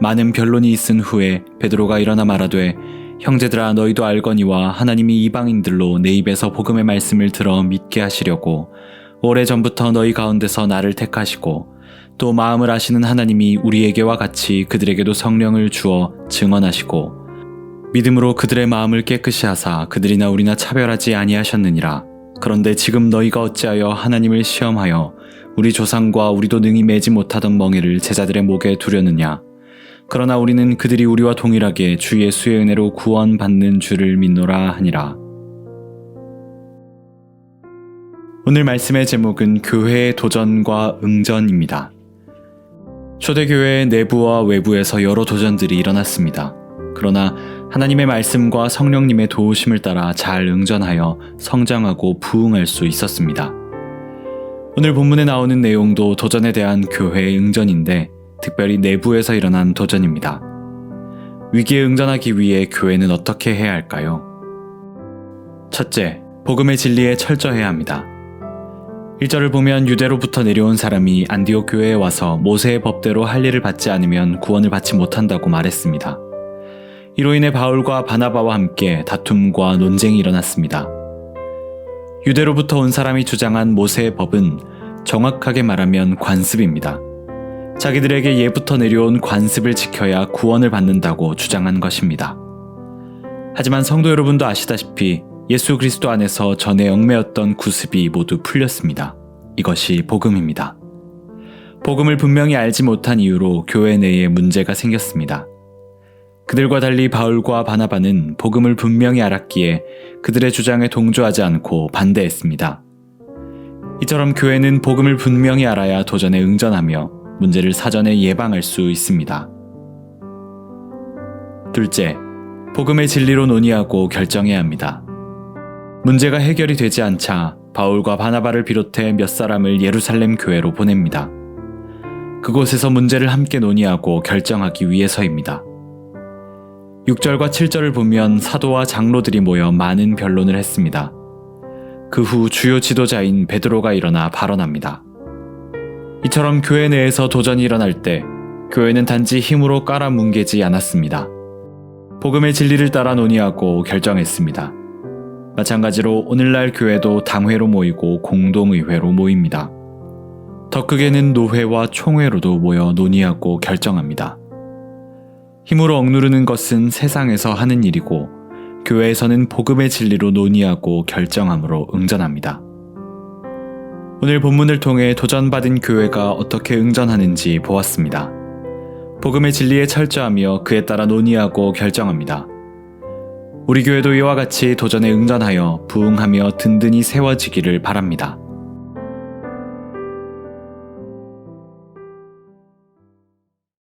많은 변론이 있은 후에 베드로가 일어나 말하되 형제들아 너희도 알거니와 하나님이 이방인들로 내 입에서 복음의 말씀을 들어 믿게 하시려고 오래전부터 너희 가운데서 나를 택하시고 또 마음을 아시는 하나님이 우리에게와 같이 그들에게도 성령을 주어 증언하시고 믿음으로 그들의 마음을 깨끗이 하사 그들이나 우리나 차별하지 아니하셨느니라. 그런데 지금 너희가 어찌하여 하나님을 시험하여 우리 조상과 우리도 능히 매지 못하던 멍에를 제자들의 목에 두려느냐 그러나 우리는 그들이 우리와 동일하게 주 예수의 은혜로 구원받는 줄을 믿노라 하니라. 오늘 말씀의 제목은 교회의 도전과 응전입니다. 초대교회의 내부와 외부에서 여러 도전들이 일어났습니다. 그러나 하나님의 말씀과 성령님의 도우심을 따라 잘 응전하여 성장하고 부흥할 수 있었습니다. 오늘 본문에 나오는 내용도 도전에 대한 교회의 응전인데 특별히 내부에서 일어난 도전입니다. 위기에 응전하기 위해 교회는 어떻게 해야 할까요? 첫째, 복음의 진리에 철저해야 합니다. 1절을 보면 유대로부터 내려온 사람이 안디옥 교회에 와서 모세의 법대로 할 일을 받지 않으면 구원을 받지 못한다고 말했습니다. 이로 인해 바울과 바나바와 함께 다툼과 논쟁이 일어났습니다. 유대로부터 온 사람이 주장한 모세의 법은 정확하게 말하면 관습입니다. 자기들에게 예부터 내려온 관습을 지켜야 구원을 받는다고 주장한 것입니다. 하지만 성도 여러분도 아시다시피 예수 그리스도 안에서 전에 얽매였던 구습이 모두 풀렸습니다. 이것이 복음입니다. 복음을 분명히 알지 못한 이유로 교회 내에 문제가 생겼습니다. 그들과 달리 바울과 바나바는 복음을 분명히 알았기에 그들의 주장에 동조하지 않고 반대했습니다. 이처럼 교회는 복음을 분명히 알아야 도전에 응전하며 문제를 사전에 예방할 수 있습니다. 둘째, 복음의 진리로 논의하고 결정해야 합니다. 문제가 해결이 되지 않자 바울과 바나바를 비롯해 몇 사람을 예루살렘 교회로 보냅니다. 그곳에서 문제를 함께 논의하고 결정하기 위해서입니다. 6절과 7절을 보면 사도와 장로들이 모여 많은 변론을 했습니다. 그 후 주요 지도자인 베드로가 일어나 발언합니다. 이처럼 교회 내에서 도전이 일어날 때 교회는 단지 힘으로 깔아뭉개지 않았습니다. 복음의 진리를 따라 논의하고 결정했습니다. 마찬가지로 오늘날 교회도 당회로 모이고 공동의회로 모입니다. 더 크게는 노회와 총회로도 모여 논의하고 결정합니다. 힘으로 억누르는 것은 세상에서 하는 일이고 교회에서는 복음의 진리로 논의하고 결정함으로 응전합니다. 오늘 본문을 통해 도전받은 교회가 어떻게 응전하는지 보았습니다. 복음의 진리에 철저하며 그에 따라 논의하고 결정합니다. 우리 교회도 이와 같이 도전에 응전하여 부흥하며 든든히 세워지기를 바랍니다.